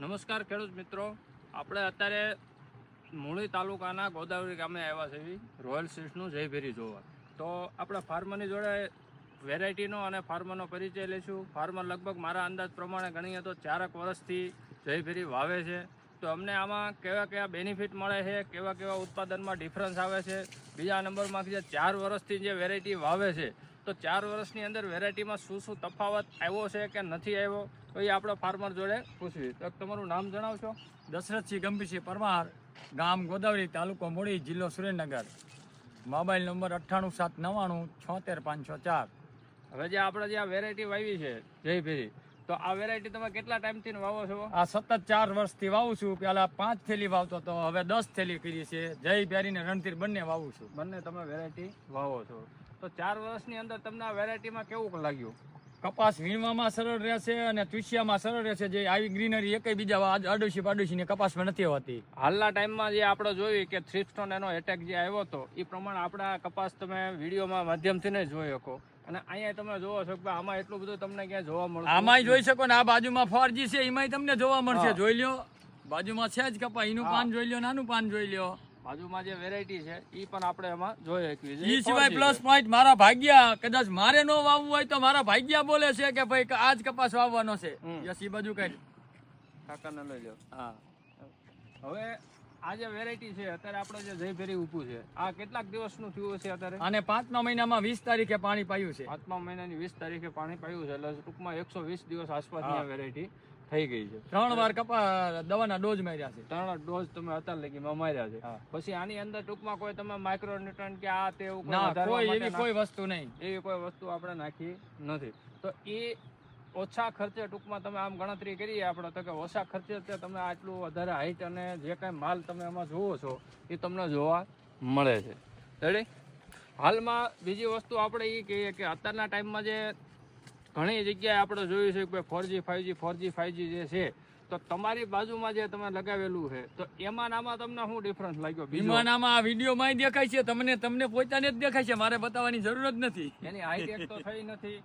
નમસ્કાર ખેડૂત મિત્રો. આપણે અત્યારે મૂળી તાલુકાના ગોદાવરી ગામે આવ્યા છે રોયલ સીડ્સનું જયભેરી જોવા. તો આપણે ફાર્મરની જોડે વેરાયટીનો અને ફાર્મરનો પરિચય લઈશું. ફાર્મર લગભગ મારા અંદાજ પ્રમાણે ગણીએ તો ચારક વર્ષથી જયભેરી વાવે છે. તો અમને આમાં કેવા કેવા બેનિફિટ મળે છે, કેવા કેવા ઉત્પાદનમાં ડિફરન્સ આવે છે? બીજા નંબરમાં જે ચાર વર્ષથી જે વેરાયટી વાવે છે તો ચાર વર્ષની અંદર વેરાયટીમાં શું શું તફાવત આવ્યો છે કે નથી આવ્યો તો એ આપણે ફાર્મર જોડે પૂછવી. તો તમારું નામ જણાવશો? દશરથસિંહ ગંભીરસિંહ પરમાર ગામ ગોદાવરી તાલુકો મૂળી જિલ્લો સુરેન્દ્રનગર. મોબાઈલ નંબર અઠ્ઠાણું સાત નવ્વાણું છોતેર પાંચસો ચાર. હવે જે આપણે જે આ વેરાયટી વાવી છે જય ભેરી તો આ વેરાયટી તમે કેટલા ટાઈમથી વાવો છો? આ સતત ચાર વર્ષથી વાવું છું પેલા પાંચ થેલી વાવતો તો હવે દસ થેલી કરી છે. જય પ્યારી ને રણધીર બંને વાવું છું. બંને તમે વેરાયટી વાવો છો. તો ચાર વર્ષની અંદર તમને આ વેરાયટીમાં કેવું લાગ્યું? કપાસ વીણવામાં સરળ રહેશે અને તુસિયામાં સરળ રહેશે જે આવી ગ્રીનરી એક બીજા આડોશી પાડોશી ની કપાસમાં નથી હોતી. હાલના ટાઈમમાં જે આપણે જોયું કે થ્રિપ્સટોન એનો એટેક જે આવ્યો હતો એ પ્રમાણે આપણા કપાસ તમે વિડીયોમાં માધ્યમથી ને જોઈ શકો. અને અહીંયા તમે જોવો છો કે આમાં એટલું બધું તમને ક્યાંય જોવા મળશે આમાંય જોઈ શકો ને આ બાજુમાં ફોરજી છે એમાંય તમને જોવા મળશે. જોઈ લ્યો. બાજુમાં છે જ કપા એનું પાન જોઈ લ્યો નાનું પાન જોઈ લ્યો. બાજુમાં જે વેરાયટી છે એ પણ આપણે એમાં જોઈ શકીએ ઈ સિવાય પ્લસ પોઈન્ટ મારા ભાગ્યા કદાચ મારે નો વાવવું હોય તો મારા ભાગ્યા બોલે છે કે ભાઈ આજ કપાસ વાવવાનો છે. યસ એ બાજુ કઈ. કાકાને લઈ લો હા. હવે આ જે વેરાયટી છે અત્યારે આપણે જે જયભેરી ઊભું છે આ કેટલાક દિવસનું થયું છે અત્યારે? અને પાંચમા મહિનામાં વીસ તારીખે પાણી પાયું છે. પાંચમા મહિનાની વીસ તારીખે પાણી પાયું છે એટલે ટૂંકમાં એકસો વીસ દિવસ આસપાસની. આ વેરાયટી થઈ ગઈ છે. ત્રણ વાર કપા દવાના ડોઝ માર્યા છે. ત્રણ ડોઝ તમે અત્યાર લગીમાં માર્યા છે. પછી આની અંદર ટૂંકમાં કોઈ તમે માઇક્રો ન્યુટ્રન કે આ તે ના કોઈ એવી કોઈ વસ્તુ નહીં. એવી કોઈ વસ્તુ આપણે નાખી નથી. તો એ ઓછા ખર્ચે ટૂંકમાં તમે આમ ગણતરી કરીએ આપણે તો કે ઓછા ખર્ચે તમે આટલું વધારે હાઈટ અને જે કાંઈ માલ તમે એમાં જોવો છો એ તમને જોવા મળે છે. રેડી હાલમાં બીજી વસ્તુ આપણે એ કહીએ કે અત્યારના ટાઈમમાં જે ઘણી જગ્યાએ આપણે જોયું છે કે four G five G four G છે તો તમારી બાજુમાં જે તમે લગાવેલું છે તો એમાં નામાં તમને શું ડિફરન્સ લાગ્યો? બીજો? વિમાનામાં આ વિડીયોમાં દેખાય છે તમને તમને પોતાને જ દેખાય છે મારે બતાવવાની જરૂર જ નથી. એની હાઈટેક તો થઈ નથી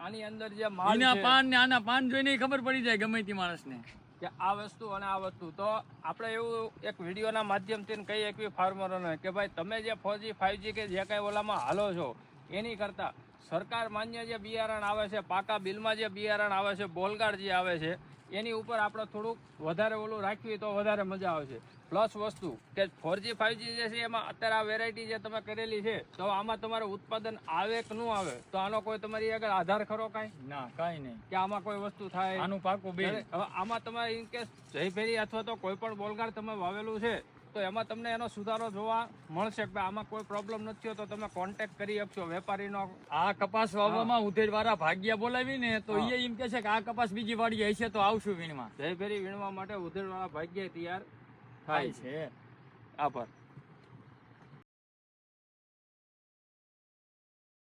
આની અંદર જે માલ પાન ને આના પાન જોઈને ખબર પડી જાય ગમે તે માણસને. કે આ વસ્તુ અને આ વસ્તુ. તો આપણે એવું એક વિડીયોના માધ્યમથી કહીએ એકવી ફાર્મરોને કે ભાઈ તમે જે ફોરજી ફાઈવજી કે જે કાંઈ ઓલામાં હાલો છો એની કરતાં સરકાર માન્ય જે બિયારણ આવે છે પાકા બિલમાં જે બિયારણ આવે છે બોલગાડ જે આવે છે એની ઉપર આપણે થોડુંક વધારે ઓલું રાખવી તો વધારે મજા આવશે પ્લસ વસ્તુ કે ફોરજી ફાઈવજી જે છે એમાં અત્યારે આ વેરાયટી જે તમે કરેલી છે તો આમાં તમારે ઉત્પાદન આવે કે ન આવે તો આનો કોઈ તમારી આગળ આધાર ખરો કાંઈ? ના કાંઈ નહીં. કે આમાં કોઈ વસ્તુ થાય? આનું પાકું બે હવે આમાં તમારે ઇનકેસ જયભેરી અથવા તો કોઈ પણ બોલગાડ તમે વાવેલું છે તો એમાં તમને એનો સુધારો જોવા મળશે કે આમાં કોઈ પ્રોબ્લેમ નથી થયો તો તમે કોન્ટેક્ટ કરી શકશો વેપારીનો આ કપાસ વાવવામાં ઉધેડવાળા ભાગ્યા બોલાવી ને તો એ એમ કે છે કે આ કપાસ બીજી વાડી હશે તો આવશું વીણમાં જયભેરી વીણવા માટે ઉધેડવાળા ભાગ્ય તૈયાર થાય છે. આભાર.